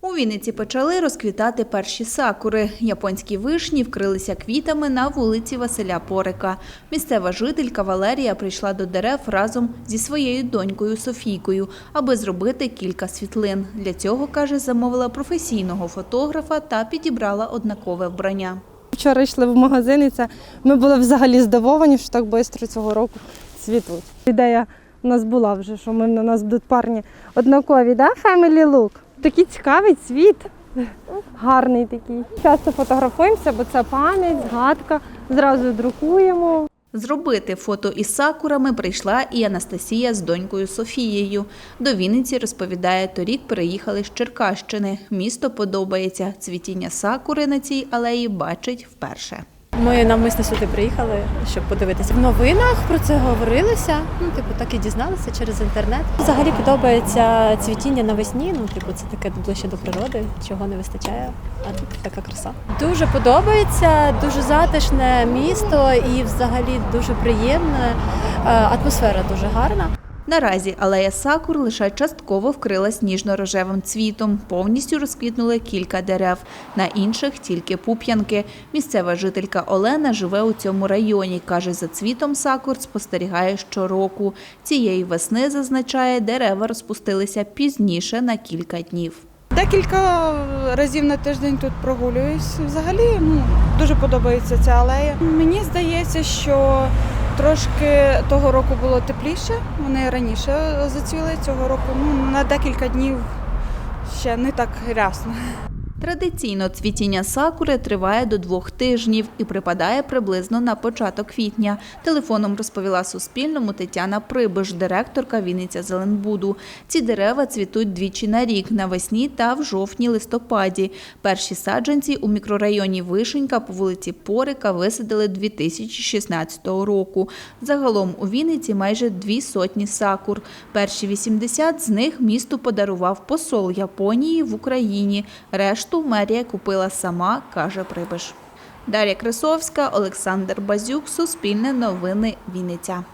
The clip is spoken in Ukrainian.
У Вінниці почали розквітати перші сакури. Японські вишні вкрилися квітами на вулиці Василя Порика. Місцева жителька Валерія прийшла до дерев разом зі своєю донькою Софійкою, аби зробити кілька світлин. Для цього, каже, замовила професійного фотографа та підібрала однакове вбрання. Вчора йшли в магазин, і це ми були взагалі здивовані, що так швидко цього року цвітуть. Ідея у нас була вже, що ми на нас будуть парні однакові, да? Family look. Такий цікавий цвіт, гарний такий. Часто фотографуємося, бо це пам'ять, згадка. Зразу друкуємо. Зробити фото із сакурами прийшла і Анастасія з донькою Софією. До Вінниці, розповідає, торік переїхали з Черкащини. Місто подобається. Цвітіння сакури на цій алеї бачить вперше. Ми навмисно сюди приїхали, щоб подивитися. В новинах про це говорилося. Ну, типу, так і дізналися через інтернет. Взагалі подобається цвітіння навесні. Ну, типу, це таке ближче до природи, чого не вистачає. А тут така краса. Дуже подобається, дуже затишне місто і взагалі дуже приємне. Е, Атмосфера дуже гарна. Наразі алея сакур лише частково вкрила сніжно-рожевим цвітом. Повністю розквітнули кілька дерев. На інших тільки пуп'янки. Місцева жителька Олена живе у цьому районі. Каже, за цвітом сакур спостерігає щороку. Цієї весни, зазначає, дерева розпустилися пізніше на кілька днів. Декілька разів на тиждень тут прогулююсь. Взагалі ну, дуже подобається ця алея. Мені здається, що трошки того року було тепліше. Вони раніше зацвіли цього року. Ну, на декілька днів ще не так рясно. Традиційно цвітіння сакури триває до двох тижнів і припадає приблизно на початок квітня. Телефоном розповіла Суспільному Тетяна Прибиш, директорка Вінниця Зеленбуду. Ці дерева цвітуть двічі на рік – навесні та в жовтні-листопаді. Перші саджанці у мікрорайоні Вишенька по вулиці Порика висадили 2016 року. Загалом у Вінниці майже дві сотні сакур. Перші 80 з них місту подарував посол Японії в Україні. Решту мерія купила сама, каже Прибиш. Дар'я Крисовська, Олександр Базюк, Суспільне новини, Вінниця.